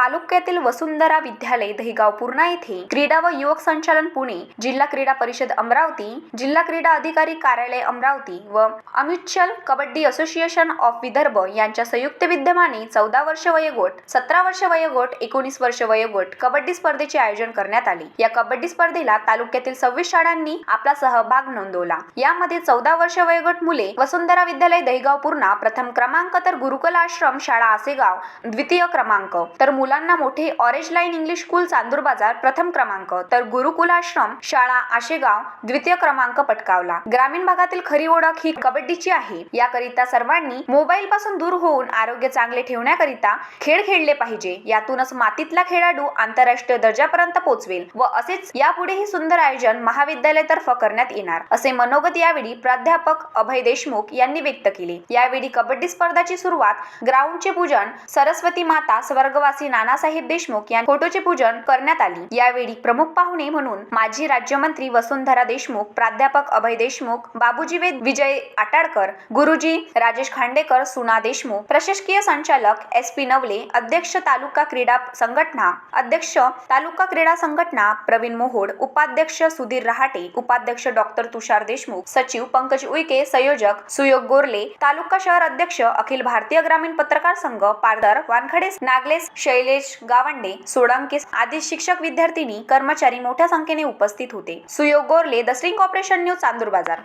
तालुक्यातील वसुंधरा विद्यालय दहिगाव पूर्णा येथे क्रीडा व युवक संचालन पुणे जिल्हा क्रीडा परिषद अमरावती जिल्हा क्रीडा अधिकारी कार्यालय अमरावती व amateur kabaddi association of Vidarbha यांच्या संयुक्त विद्यमाने चौदा वर्ष वयोगट सतरा वर्ष वयोगट एकोणीस वर्ष वयोगट कबड्डी स्पर्धेचे आयोजन करण्यात आले. या कबड्डी स्पर्धेला तालुक्यातील सव्वीस शाळांनी आपला सहभाग नोंदवला. यामध्ये चौदा वर्ष वयोगट मुले वसुंधरा विद्यालय दहिगाव पूर्णा प्रथम क्रमांक तर गुरुकुल आश्रम शाळा आसेगाव द्वितीय क्रमांक. तर मुलांना मोठे orange line English school Chandur Bazar प्रथम क्रमांक. तर गुरुकुल आश्रम शाळा आशेगाव द्वितीय क्रमांक पटकावला. ग्रामीण भागातील खरी ओळख ही कबड्डीची आहे. याकरिता सर्वांनी मोबाईल पासून दूर होऊन आरोग्य चांगले ठेवण्याकरिता खेळ खेळले पाहिजे. यातूनच मातीतला खेळाडू आंतरराष्ट्रीय दर्जापर्यंत पोहोचवेल व असेच यापुढेही सुंदर आयोजन महाविद्यालयातर्फे करण्यात येणार. असे मनोगत यावेळी प्राध्यापक अभय देशमुख यांनी व्यक्त केले. यावेळी कबड्डी स्पर्धाची सुरुवात ग्राउंडचे पूजन सरस्वती माता स्वर्गवासी नानासाहेब देशमुख या फोटोचे पूजन करण्यात आली. यावेळी प्रमुख पाहुणे म्हणून माजी राज्यमंत्री वसुंधरा देशमुख प्राध्यापक अभय देशमुख बाबूजी विजय आटाडकर गुरुजी राजेश खांडेकर सुना देशमुख प्रशासकीय संचालक एस पी नवले अध्यक्ष तालुका क्रीडा संघटना अध्यक्ष तालुका क्रीडा संघटना प्रवीण मोहोड उपाध्यक्ष सुधीर रहाटे उपाध्यक्ष डॉक्टर तुषार देशमुख सचिव पंकज उईके संयोजक सुयोग गोरले तालुका शहर अध्यक्ष अखिल भारतीय ग्रामीण पत्रकार संघ पारदर वानखडे नागलेस शैलेश गावंडे सोळंके आदी शिक्षक विद्यार्थिनी कर्मचारी मोठ्या संख्येने उपस्थित होते. Suyog Gorle the string operation news Chandur Bazar.